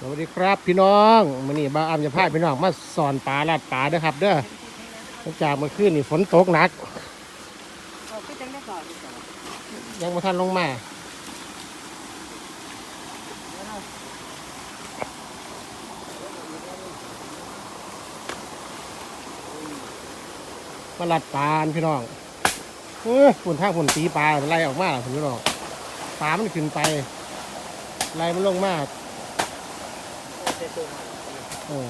สวัสดีครับพี่น้องมื้อนี้บ้าอามจะพาพี่น้องมาสอนปลาลาดปลาเด้อครับ เด้อหลังจากเมื่อคืนนี่ฝนตกหนักยังไม่ทันลงมามาลัดปลาพี่น้องเออฝุ่นทาฝุ่นตีปลาไล่ออกมาพี่น้องปลามันขึ้นไปไล่มันลงมา เออ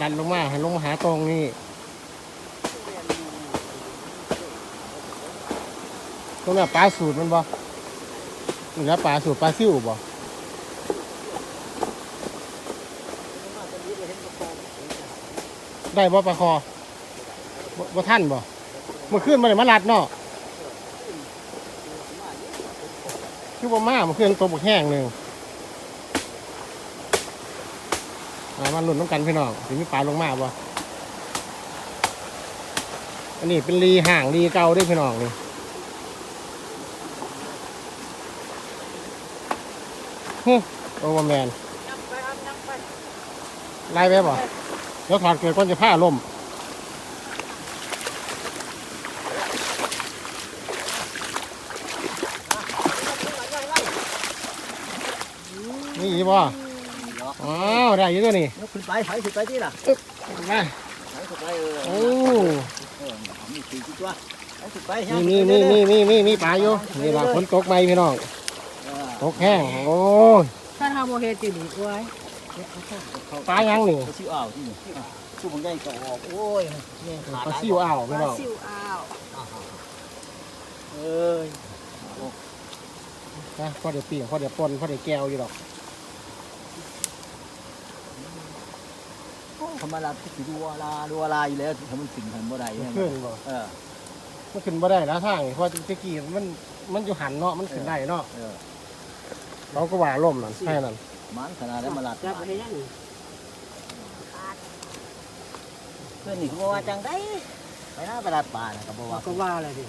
ดันลงมาให้ลงมาหาตรงนี้ตรงนี้ปลาสูตรมันบ่นี่แล้ปลาสูตรปลาซิ่วบ่ได้บ่ปลาคอบ่ท่านบ่มื่อคืนมาเลยมาลัดเนาะคือบ่มามื่อคืนตัวบกแห้งหนึ่งอ่า มาลุ้นน้ำกันพี่น้องถึงมีปลาลงมาบ่อันนี้เป็นรีห่างรีเก่าด้วยพี่น้องนี่ฮึโอเวอร์แมนนั่งไปเอานั่งไล่ไปบ่เดี๋ยวถอดเกิดก่อนจะผ้าล่มนี่อีบ่ อ้าวได้อยี่ตัวนี่ยกขึ้นไปไถขึ้นไปที่ล่ะมาไถขึ้นไปเออโอ้เออมีสี่ตัวไถขึ้นไปนี่นี่นี่นี่นี่นี่มีปลาอยู่นี่ละฝนตกไหมพี่น้องตกแห้งโอ้ยถ้าทำโมเฮติดีกว่าปลายังนี่ปลาซิวอ่าวที่นี่สู้ผมได้ก็ออกโอ้ยเนี่ยขาดปลาซิวอ้าวปพี่ลาน้องซิวอ้าวเอ้ยนะพอเดี๋ยวปีกพอเดี๋ยวปนพอเดี๋ยวแก้วอยู่หรอก ธรรมดาที่ดูวลาดูวลาอยู่แล้วถ้ามันถึงทันบ่ได้เนี่ยขึ้นบ่เออมันขึ้นบ่ได้แล้วทางนี่เพราะตะกี้มันมันอยู่หันเนาะมันขึ้นได้เนาะเออเราก็ว่าล่มนั่นแค่นั้นมันขนาดนั้นมาลัดจับไปยังเพื่อนนี่เขาบอกว่าจังได้ไปหน้าตลาดป่านะก็บอกว่าก็ว่าอะไรดิ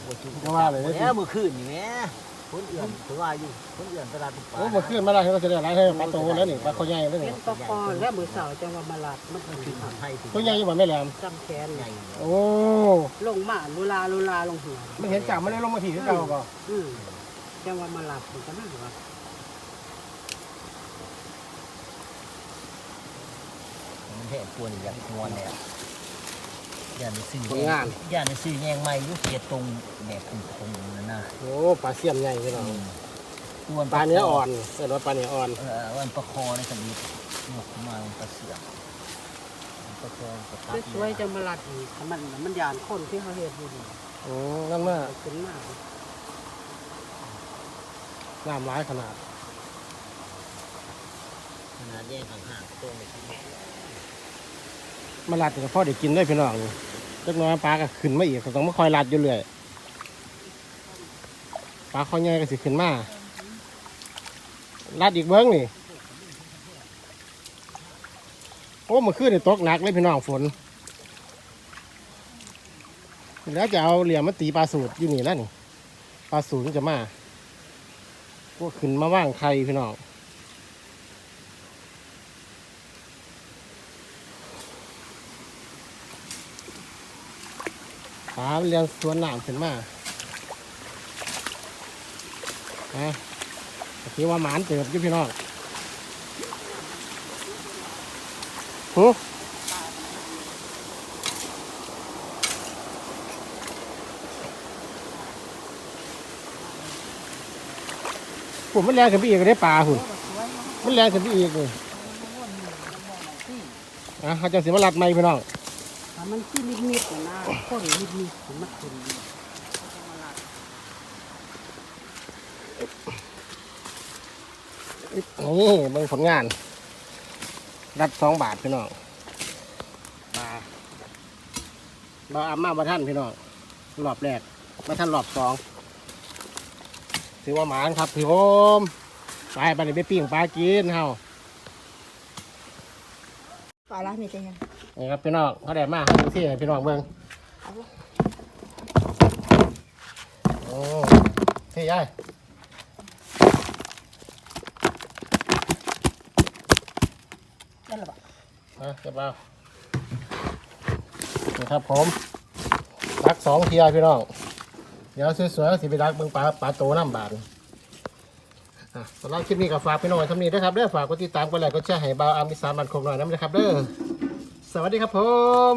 ก็ว่าเลยแล้วเมื่อคืนนี่แม่ คนเอื่อนถือว่าอยู่คนเอื่อนตลาดป่าโอ้เมื่อคืนมาได้เราจะได้อะไรให้ปลาโตแล้วนี่ปลาเขาใหญ่แล้วเป็นี่นปลาคอและมือสาวจังว่ามาลัดมันเป็นถึงไทยถึงตัวใหญ่อยู่บ่แม่แหลมซ้ำแขนใหญ่โอ้ลงมาลุลาลุลาลงหัวมันเห็นจับมันได้ลงมาถี่ที่เก่าก็อืมจังว่ามาลัดมันก็น่าว่ามันแห่กวนอย่างงวนเนี่ยย่านซื้อผลงานย่านซื้อแยงใหม่ยุเกียตรงแบบตรงตรงนั่นนะ โอ้ปลาเสียมใหญ่พี่น้องส่วนปลาเนื้ออ่อนเออปลาเนื้ออ่อนเออวันประคอในสมิธยกมามันปลาเสือกประคอประทับสวยๆจังมาลัดอีกมันมันยานคนที่เขาเฮ็ดอยู่นี่โอ้นั่นมาขึ้นมาน้ำร้ายขนาด ขนาดแยกห่างๆตัวไม่คิดมาลัดแต่พ่อเด็กกินได้พี่น้องนี่จักหน้อยปลาก็ขึ้นมาอีกก็ต้องมาคอยลัดอยู่เรื่อย ปลาเขาใหญ่ก็สิขึ้นมาลัดอีกเบิ้งนี่โอ้เมื่อคืนนี่ตกหนักเลยพี่น้องฝน แล้วจะเอาเหลี่ยมมาตีปลาสูตรอยู่นี่แล้วนี่ปลาสูตรจะมาพวกขึ้นมาว่างไข่พี่น้องปลาเรียงสวนหน้ำขึ้นมา ฮะคิดว่าหมานเติบอยู่พี่น้องหูผมมันแรงขึ้นไปอีกได้ปลาหุ่นมันแรงขึ้นไปอีกเลยอะเขาจะเสิมาลัดไม้พี่น้องมันขี้นิดๆนะคนนิดๆมันขึ้น นี่เบิ่งผลงาน รับสองบาทพี่น้องมาเราอามาบัท่านพี่น้องรอบแรกบัท่านรอบสองถือว่าหมานครับพี่ผมไปไปนี่ไปปิ้งปลากินเฮาปลาละนี่จะยังนี่ครับพี่น้องเขาได้มาดูที่ให้พี่น้องเบิ่งโอ้ที่ยาย นะเก็บเอานี่ครับผมรักสองเทียพี่น้อง เดี๋ยวสวยๆสิไปรักเมืองปลาปลาโตน้ำบาดอะสำหรับคลิปนี้ก็ฝากพี่น้องทำนี้นะครับเด้อฝากกดติดตามกดไลค์กดแชร์ให้บ่าวอามิสานบันคงหน่อยน้ำนะครับเด้อสวัสดีครับผม